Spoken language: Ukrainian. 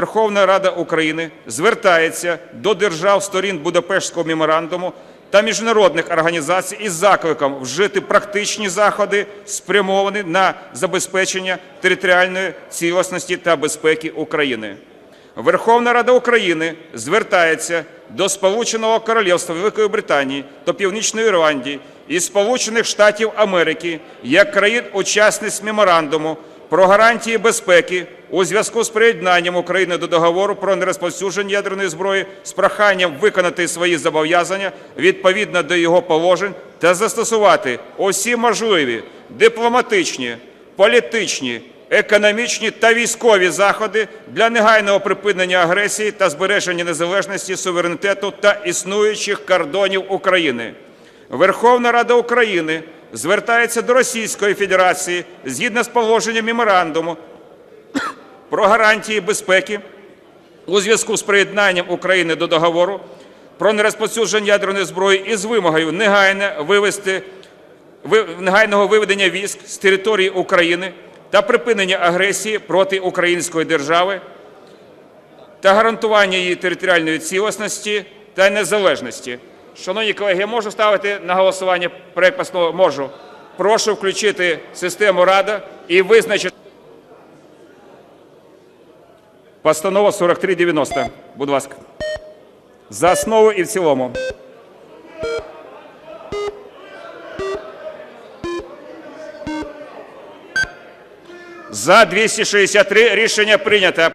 Верховна Рада України звертається до держав сторін Будапештського меморандуму та міжнародних організацій із закликом вжити практичні заходи, спрямовані на забезпечення територіальної цілісності та безпеки України. Верховна Рада України звертається до Сполученого Королівства Великої Британії та Північної Ірландії і Сполучених Штатів Америки як країн-учасниць меморандуму про гарантії безпеки у зв'язку з приєднанням України до договору про нерозповсюдження ядерної зброї з проханням виконати свої зобов'язання відповідно до його положень та застосувати усі можливі дипломатичні, політичні, економічні та військові заходи для негайного припинення агресії та збереження незалежності, суверенітету та існуючих кордонів України. Верховна Рада України звертається до Російської Федерації згідно з положенням меморандуму про гарантії безпеки у зв'язку з приєднанням України до договору про нерозповсюдження ядерної зброї із вимогою негайно вивести ви- негайного виведення військ з території України та припинення агресії проти української держави та гарантування її територіальної цілісності та незалежності. Шановні колеги, я можу ставити на голосування проект постанови? Можу. Прошу включити систему Рада і визначити. Постанова 4390. Будь ласка. За основу і в цілому. За 263 рішення прийнято.